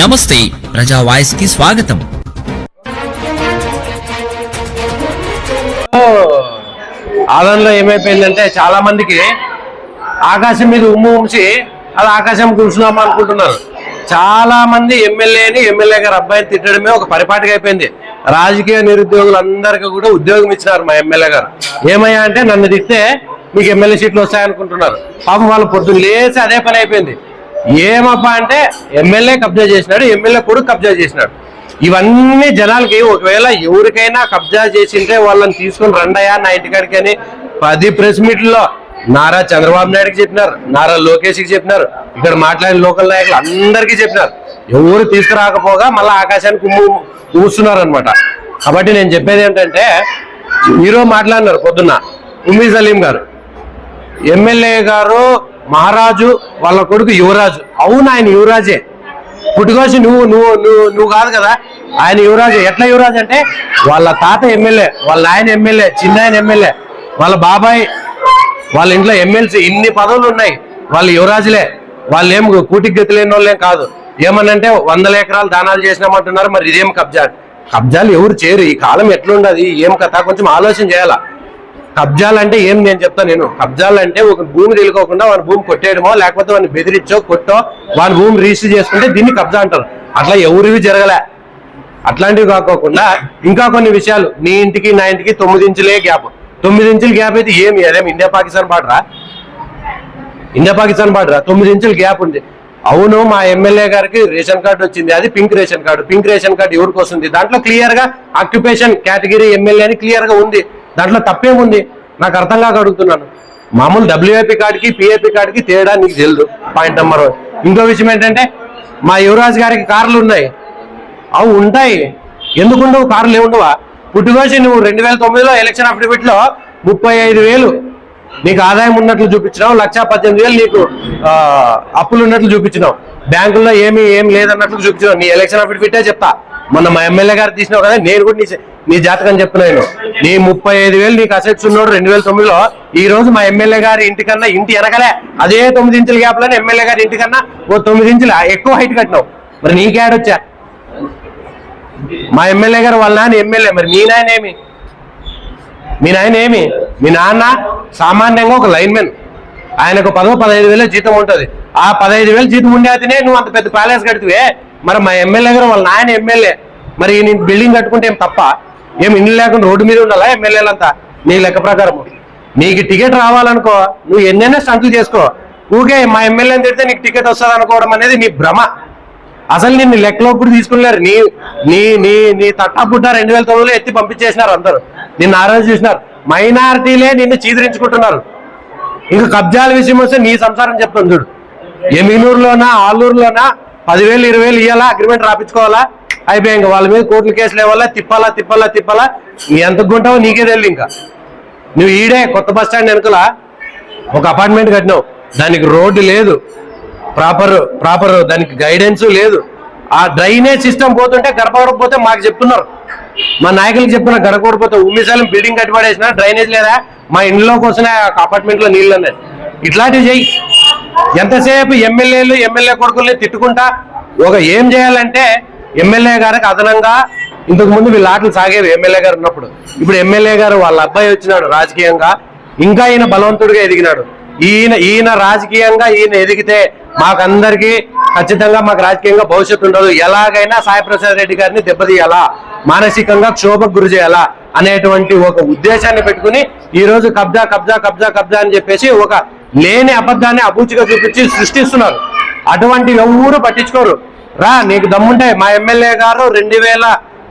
నమస్తే ప్రజా వాయిస్కి స్వాగతం. ఆదంలో ఏమైపోయిందంటే చాలా మందికి ఆకాశం మీద ఉమ్ము ఉంచి అది ఆకాశం కూర్చున్నాం అనుకుంటున్నారు. చాలా మంది ఎమ్మెల్యేని ఎమ్మెల్యే గారు అబ్బాయిని తిట్టడమే ఒక పరిపాటిగా అయిపోయింది. రాజకీయ నిరుద్యోగులందరికీ కూడా ఉద్యోగం ఇచ్చినారు మా ఎమ్మెల్యే గారు. ఏమయ్యా అంటే నన్ను తిట్టే మీకు ఎమ్మెల్యే సీట్లు వస్తాయనుకుంటున్నారు. పాపం వాళ్ళు పొద్దున్న లేచి అదే పని అయిపోయింది. ఏమప్పా అంటే ఎమ్మెల్యే కబ్జా చేసినాడు ఎమ్మెల్యే కొడుకు కబ్జా చేసినాడు. ఇవన్నీ జనాలకి ఒకవేళ ఎవరికైనా కబ్జా చేసింటే వాళ్ళని తీసుకుని రండయా నా ఇంటికాడికి అని పది ప్రెస్ మీట్లో నారా చంద్రబాబు నాయుడుకి చెప్పినారు నారా లోకేష్కి చెప్పినారు ఇక్కడ మాట్లాడిన లోకల్ నాయకులు అందరికీ చెప్పినారు. ఎవరు తీసుకురాకపోగా మళ్ళీ ఆకాశానికి కూర్చున్నారు అనమాట కాబట్టి నేను చెప్పేది ఏంటంటే హీరో మాట్లాడినారు పొద్దున్న ఉమ్మీ సలీం గారు. ఎమ్మెల్యే గారు మహారాజు వాళ్ళ కొడుకు యువరాజు. అవును ఆయన యువరాజే. పుట్టుకొచ్చి నువ్వు నువ్వు నువ్వు నువ్వు కాదు కదా. ఆయన యువరాజు. ఎట్లా యువరాజు అంటే వాళ్ళ తాత ఎమ్మెల్యే వాళ్ళ ఆయన ఎమ్మెల్యే చిన్నాయన ఎమ్మెల్యే వాళ్ళ బాబాయ్ వాళ్ళ ఇంట్లో ఎమ్మెల్సీ. ఇన్ని పదవులు ఉన్నాయి. వాళ్ళు యువరాజులే. వాళ్ళు ఏం కూటికి గతి లేని వాళ్ళేం కాదు. ఏమనంటే వందల ఎకరాలు దానాలు చేసినామంటున్నారు మరి ఇదేం కబ్జా కబ్జాలు ఎవరు చేయరు. ఈ కాలం ఎట్లుండదు. ఏం కథ? కొంచెం ఆలోచన చేయాలా? కబ్జాలు అంటే ఏం నేను చెప్తా నేను. కబ్జాలు అంటే ఒక భూమి తెలుకోకుండా వాని భూమి కొట్టేయడమో లేకపోతే వాడిని బెదిరించో కొట్టో వాని భూమి రిజిస్టర్ చేసుకుంటే దీన్ని కబ్జా అంటారు. అట్లా ఎవరివి జరగలే. అట్లాంటివి కాకోకుండా ఇంకా కొన్ని విషయాలు. నీ ఇంటికి నా ఇంటికి తొమ్మిది ఇంచులే గ్యాప్. తొమ్మిది ఇంచుల గ్యాప్ అయితే ఏమి? అదేమి ఇండియా పాకిస్తాన్ బార్డరా? ఇండియా పాకిస్తాన్ బార్డరా? తొమ్మిది ఇంచుల గ్యాప్ ఉంది. అవును మా ఎమ్మెల్యే గారికి రేషన్ కార్డు వచ్చింది. అది pink ration card. Pink ration card ఎవరికి వస్తుంది దాంట్లో క్లియర్గా ఆక్యుపేషన్ కేటగిరీ ఎమ్మెల్యే అని క్లియర్గా ఉంది. దాంట్లో తప్పేముంది? నాకు అర్థం కాక అడుగుతున్నాను. మామూలు డబ్ల్యూఏపీ కార్డుకి పిఏపీ కార్డుకి తేడా నీకు తెలియదు పాయింట్ నెంబర్ వన్ ఇంకో విషయం ఏంటంటే మా యువరాజ్ గారికి కార్లు ఉన్నాయి. అవి ఉంటాయి. ఎందుకుండవు కార్లు ఏముండవా పుట్టుకొచ్చి నువ్వు రెండు వేల తొమ్మిదిలో ఎలక్షన్ అఫిడవిట్లో ముప్పై ఐదు వేలు నీకు ఆదాయం ఉన్నట్లు చూపించినావు. లక్ష పద్దెనిమిది వేలు నీకు అప్పులు ఉన్నట్లు చూపించినావు. బ్యాంకుల్లో ఏమి ఏం లేదన్నట్లు చూపించినావు. నీ ఎలక్షన్ అఫిడవిటే చెప్తా. మొన్న మా ఎమ్మెల్యే గారు తీసినావు కదా నేను కూడా నీ నీ జాతకం చెప్తున్నాను నీ ముప్పై ఐదు వేలు నీకు అసెట్స్ ఉన్నాడు రెండు వేల తొమ్మిదిలో. ఈ రోజు మా ఎమ్మెల్యే గారి ఇంటికన్నా ఇంటి వెనకలే అదే తొమ్మిది ఇంచుల గ్యాప్లోనే ఎమ్మెల్యే గారి ఇంటికన్నా ఓ తొమ్మిది ఇంచులు ఎక్కువ హైట్ కట్టినావు. మరి నీకేడొచ్చా మా ఎమ్మెల్యే గారు వాళ్ళ నాన్న ఎమ్మెల్యే మరి మీ నాయన ఏమి? మీ నాయన ఏమి? మీ నాన్న సామాన్యంగా ఒక లైన్మెన్ ఆయనకు పదవ పదహైదు వేల జీతం ఉంటుంది. ఆ పదహైదు వేలు జీతం ఉండేదినే నువ్వు అంత పెద్ద ప్యాలెస్ కడితే మరి మా ఎమ్మెల్యే గారు వాళ్ళ నాయన ఎమ్మెల్యే. మరి నేను బిల్డింగ్ కట్టుకుంటే ఏం తప్ప? ఏం ఇండ్లు లేకుండా రోడ్డు మీద ఉండాలా ఎమ్మెల్యేలంతా నీ లెక్క ప్రకారం నీకు టికెట్ రావాలనుకో నువ్వు ఎన్నైనా స్టంట్లు చేసుకో. ఊకే మా ఎమ్మెల్యేని తిడితే నీకు టికెట్ వస్తుంది అనుకోవడం అనేది నీ భ్రమ. అసలు నిన్ను లెక్కలో కూడా తీసుకున్నారు నీ నీ నీ నీ తట్టబుట్ట రెండు వేల తొమ్మిదిలో ఎత్తి పంపించేసినారు అందరూ. నిన్ను ఆ రోజు చూసినారు. మైనారిటీలే నిన్ను చీదరించుకుంటున్నారు. ఇంకా కబ్జాల విషయం వస్తే నీ సంసారం చెప్తాను చూడు. ఎమినూరులోనా ఆలూరులోనా పదివేలు ఇరవై వేలు ఇవ్వాలా అగ్రిమెంట్ రాపించుకోవాలా? అయిపోయి ఇంకా వాళ్ళ మీద కోర్టుల కేసులు లేవాలా తిప్పాలా తిప్పాలా తిప్పాలా? నీ ఎంత గుంటావో నీకే తెలియదు ఇంకా. నువ్వు ఈడే కొత్త బస్ స్టాండ్ వెనుకల ఒక అపార్ట్మెంట్ కట్టినావు. దానికి రోడ్డు లేదు. ప్రాపర్ ప్రాపర్ దానికి గైడెన్స్ లేదు. ఆ డ్రైనేజ్ సిస్టమ్ పోతుంటే గడపడకపోతే పోతే మాకు చెప్తున్నారు. మా నాయకులకు చెప్పిన గడపకపోతే ఉమ్మిసాలం బిల్డింగ్ కట్టిపడేసిన డ్రైనేజ్ లేదా? మా ఇంట్లోకి వచ్చిన అపార్ట్మెంట్లో నీళ్ళు అన్నది ఇట్లాంటివి చెయ్యి. ఎంతసేపు ఎమ్మెల్యేలు ఎమ్మెల్యే కొడుకుల్ని తిట్టుకుంటా ఒక ఏం చేయాలంటే ఎమ్మెల్యే గారికి అదనంగా ఇంతకు ముందు వీళ్ళ ఆటలు సాగేవి. ఎమ్మెల్యే గారు ఉన్నప్పుడు. ఇప్పుడు ఎమ్మెల్యే గారు వాళ్ళ అబ్బాయి వచ్చినాడు రాజకీయంగా. ఇంకా ఈయన బలవంతుడిగా ఎదిగినాడు. ఈయన ఈయన రాజకీయంగా ఈయన ఎదిగితే మాకందరికి ఖచ్చితంగా మాకు రాజకీయంగా భవిష్యత్తు ఉండదు. ఎలాగైనా సాయి ప్రసాద్ రెడ్డి గారిని దెబ్బతీయాలా? మానసికంగా క్షోభకు గురి చేయాలా? అనేటువంటి ఒక ఉద్దేశాన్ని పెట్టుకుని ఈ రోజు కబ్జా కబ్జా కబ్జా కబ్జా అని చెప్పేసి ఒక లేని అబద్ధాన్ని అబూచిగా చూపించి సృష్టిస్తున్నారు. అటువంటి ఎవరు పట్టించుకోరు. రా నీకు దమ్ముంటే మా ఎమ్మెల్యే గారు రెండు వేల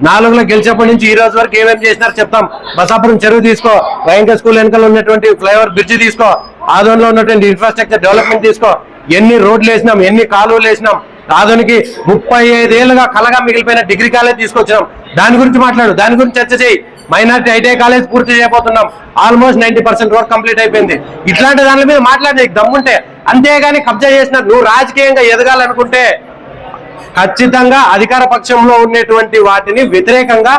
నాలుగులో గెలిచినప్పటి నుంచి ఈ రోజు వరకు ఏమేమి చేసినారో చెప్తాం. బసాపురం చెరువు తీసుకో భయంకర స్కూల్ వెనకాల ఉన్నటువంటి ఫ్లైఓవర్ బ్రిడ్జ్ తీసుకో ఆదోన్లో ఉన్నటువంటి ఇన్ఫ్రాస్ట్రక్చర్ డెవలప్మెంట్ తీసుకో. ఎన్ని రోడ్లు వేసినాం ఎన్ని కాలువలు వేసినాం. ఆదోనికి ముప్పై ఐదేళ్ళుగా కలగా మిగిలిపోయిన డిగ్రీ కాలేజ్ తీసుకొచ్చినాం. దాని గురించి మాట్లాడు దాని గురించి చర్చ చేయి. మైనార్టీ ఐటీఐ కాలేజ్ పూర్తి చేయబోతున్నాం. Almost ninety percent work complete అయిపోయింది. ఇట్లాంటి దాని మీద మాట్లాడే దమ్ముంటే. అంతేగాని కబ్జా చేసిన నువ్వు రాజకీయంగా ఎదగాలనుకుంటే ఖచ్చితంగా అధికార పక్షంలో ఉన్నటువంటి వాటిని వ్యతిరేకంగా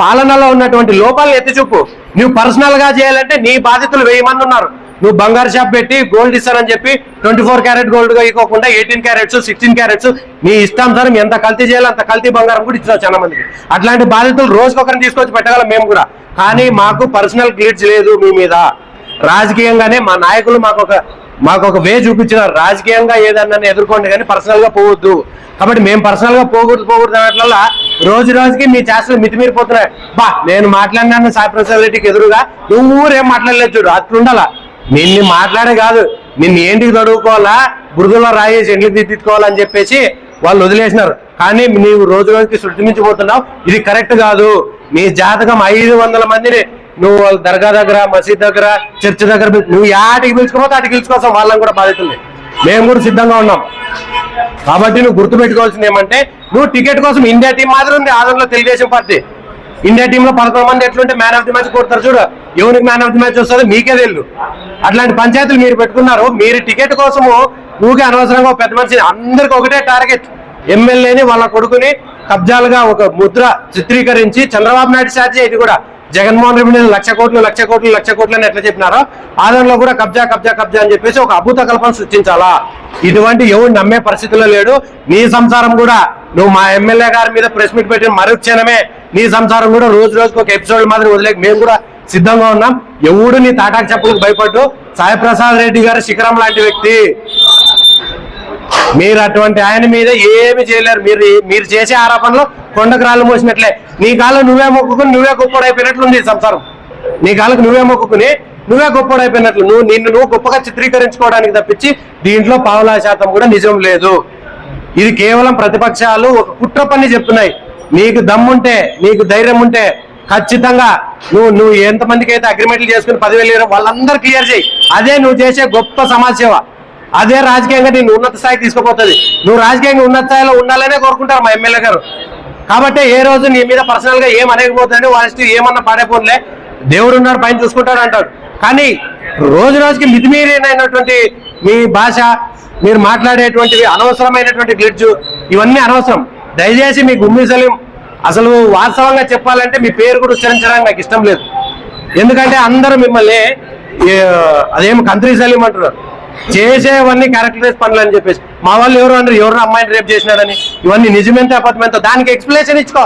పాలనలో ఉన్నటువంటి లోపాలను ఎత్తిచూపు. నువ్వు పర్సనల్గా చేయాలంటే నీ బాధితులు వెయ్యి మంది ఉన్నారు. నువ్వు బంగారు షాప్ పెట్టి గోల్డ్ ఇస్తానని చెప్పి ట్వంటీ ఫోర్ క్యారెట్ గోల్డ్గా ఇవ్వకుండా ఎయిటీన్ క్యారెట్స్ సిక్స్టీన్ క్యారెట్స్ నీ ఇష్టానుసారం ఎంత కల్తీ చేయాలో అంత కల్తీ బంగారం కూడా ఇచ్చినావు చాలా మందికి. అట్లాంటి బాధితులు రోజుకొకరిని తీసుకొచ్చి పెట్టగలం మేము కూడా. కానీ మాకు పర్సనల్ గ్లిడ్స్ లేదు మీ మీద. రాజకీయంగానే మా నాయకులు మాకు ఒక మాకు ఒక వే చూపించినారు రాజకీయంగా ఏదన్నా ఎదుర్కోండి కానీ పర్సనల్గా పోవద్దు. కాబట్టి మేము పర్సనల్గా పోకూడదు పోకూడదు అన్నట్ల రోజు రోజుకి మీ చేష్టలు మితిమీరిపోతున్నాయి. బా నేను మాట్లాడినాను సాయి ప్రసాద్ రెడ్డికి ఎదురుగా. నువ్వు ఊరేం మాట్లాడలేదు చూడు అట్లుండాలా నిన్ను మాట్లాడే కాదు నిన్ను ఏంటికి తడువుకోవాలా? బురదలో రాయేసి ఎండ్లకి దిద్దుకోవాలని చెప్పేసి వాళ్ళు వదిలేసినారు. కానీ నీవు రోజు రోజుకి శృతిమించిపోతున్నావు ఇది కరెక్ట్ కాదు. నీ జాతకం ఐదు వందల మందిని నువ్వు వాళ్ళ దర్గా దగ్గర మసీద్ దగ్గర చర్చ్ దగ్గర నువ్వు యాటికి పిలుచుకోపోతే అటుకి పిలుచుకోసం వాళ్ళని కూడా బాధితుంది. మేము కూడా సిద్ధంగా ఉన్నాం. కాబట్టి నువ్వు గుర్తుపెట్టుకోవాల్సింది ఏమంటే నువ్వు టికెట్ కోసం ఇండియా టీం మాత్రం ఉంది ఆంధ్రలో తెలుగుదేశం పార్టీ. ఇండియా టీంలో పదకొండు మంది ఎట్లుంటే మ్యాన్ ఆఫ్ ది మ్యాచ్ కొడతారు చూడు. ఎవరికి మ్యాన్ ఆఫ్ ది మ్యాచ్ వస్తుందో మీకే తెలియదు అట్లాంటి పంచాయతీలు మీరు పెట్టుకున్నారు మీరు టికెట్ కోసము ఊకే అనవసరంగా పెద్ద మనిషి అందరికి ఒకటే టార్గెట్. ఎమ్మెల్యేని వాళ్ళ కొడుకుని కబ్జాలుగా ఒక ముద్ర చిత్రీకరించి చంద్రబాబు నాయుడు స్ట్రాటజీ ఇది కూడా. జగన్మోహన్ రెడ్డి లక్ష కోట్లు లక్ష కోట్లు లక్ష కోట్లు అని ఎట్లా చెప్పినారో ఆంధ్రలో కూడా కబ్జా కబ్జా కబ్జా అని చెప్పేసి ఒక అభూత కల్పన సృష్టించాలా? ఇటువంటి ఎవరు నమ్మే పరిస్థితిలో లేడు. నీ సంసారం కూడా నువ్వు మా ఎమ్మెల్యే గారి మీద ప్రెస్ మీట్ పెట్టిన మరుక్షణమే నీ సంసారం కూడా రోజు రోజుకు ఒక ఎపిసోడ్ మాదిరి వదిలేక మేము కూడా సిద్ధంగా ఉన్నాం. ఎవడు నీ తాటాకు చెప్పులకు భయపడ్డు? సాయిప్రసాద్ రెడ్డి గారు శిఖరం లాంటి వ్యక్తి. మీరు అటువంటి ఆయన మీద ఏమి చేయలేరు. మీరు మీరు చేసే ఆరోపణలు కొండకు రాళ్ళు మోసినట్లే. నీ కాళ్ళు నువ్వే మొక్కుకుని నువ్వే గొప్పడైపోయినట్లుంది సంసారం. నీ కాళ్ళకు నువ్వే మొక్కుకుని నువ్వే గొప్పడైపోయినట్లు. నువ్వు నిన్ను నువ్వు గొప్పగా చిత్రీకరించుకోవడానికి తప్పించి దీంట్లో పావులా శాతం కూడా నిజం లేదు. ఇది కేవలం ప్రతిపక్షాలు ఒక కుట్ర పని చెప్తున్నాయి. నీకు దమ్ముంటే నీకు ధైర్యం ఉంటే ఖచ్చితంగా నువ్వు నువ్వు ఎంతమందికి అయితే అగ్రిమెంట్లు చేసుకుని పదివేలు వాళ్ళందరూ క్లియర్ చేయి. అదే నువ్వు చేసే గొప్ప సమాజ సేవ అదే రాజకీయంగా నేను ఉన్నత స్థాయికి తీసుకుపోతుంది. నువ్వు రాజకీయంగా ఉన్నత స్థాయిలో ఉండాలనే కోరుకుంటారు మా ఎమ్మెల్యే గారు. కాబట్టి ఏ రోజు నీ మీద పర్సనల్గా ఏం అనేకపోతుంది వాళ్ళకి ఏమన్నా పాడైపోలే దేవుడు ఉన్నాడు పైన చూసుకుంటాడు అంటాడు. కానీ రోజు రోజుకి మితిమీరినటువంటి మీ భాష మీరు మాట్లాడేటువంటివి అనవసరమైనటువంటి గ్లిడ్జ్ ఇవన్నీ అనవసరం. దయచేసి మీ గుమ్మి సలీం అసలు వాస్తవంగా చెప్పాలంటే మీ పేరు కూడా ఉచ్చరించడానికి నాకు ఇష్టం లేదు. ఎందుకంటే అందరూ మిమ్మల్ని అదేమి అదేం సలీం అంటున్నారు. చేసేవన్నీ క్యారెక్టరైజ్ పనులు అని చెప్పేసి. మా వాళ్ళు ఎవరు అంటారు ఎవరు అమ్మాయిని రేపు చేసినాడని ఇవన్నీ నిజమెంత అబద్ధమెంత దానికి ఎక్స్ప్లెనేషన్ ఇచ్చుకో.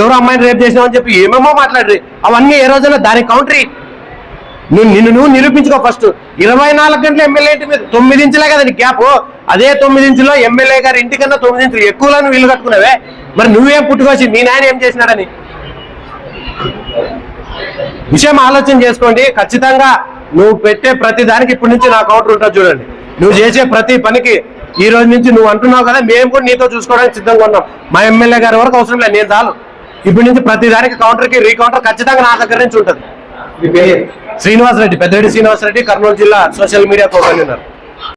ఎవరు అమ్మాయిని రేపు చేసినావు అని చెప్పి ఏమేమో మాట్లాడరు. అవన్నీ ఏ రోజున దానికి కౌంటరీ నువ్వు నిన్ను నువ్వు నిరూపించుకో ఫస్ట్ ఇరవై నాలుగు గంటల ఎమ్మెల్యే ఇంటి మీద తొమ్మిది ఇంచులే కదా గ్యాప్ అదే తొమ్మిది ఇంచులో ఎమ్మెల్యే గారి ఇంటికన్నా తొమ్మిది ఇంచులు ఎక్కువలో నువ్వు ఇల్లు కట్టుకున్నావే. మరి నువ్వేం పుట్టుకొచ్చి మీ నాయన ఏం చేసినాడని? విషయం ఆలోచన చేసుకోండి. ఖచ్చితంగా నువ్వు పెట్టే ప్రతి దానికి ఇప్పటి నుంచి నా కౌంటర్ ఉంటుంది చూడండి. నువ్వు చేసే ప్రతి పనికి ఈ రోజు నుంచి నువ్వు అంటున్నావు కదా మేము కూడా నీతో చూసుకోవడానికి సిద్ధంగా ఉన్నాం. మా ఎమ్మెల్యే గారి వరకు అవసరం లేదు నేను చాలు. ఇప్పటి నుంచి ప్రతి దానికి కౌంటర్కి రీకౌంటర్ ఖచ్చితంగా నా దగ్గర నుంచి ఉంటుంది. శ్రీనివాస్ రెడ్డి పెద్దరెడ్డి శ్రీనివాస్ రెడ్డి కర్నూలు జిల్లా సోషల్ మీడియా కో కన్వీనర్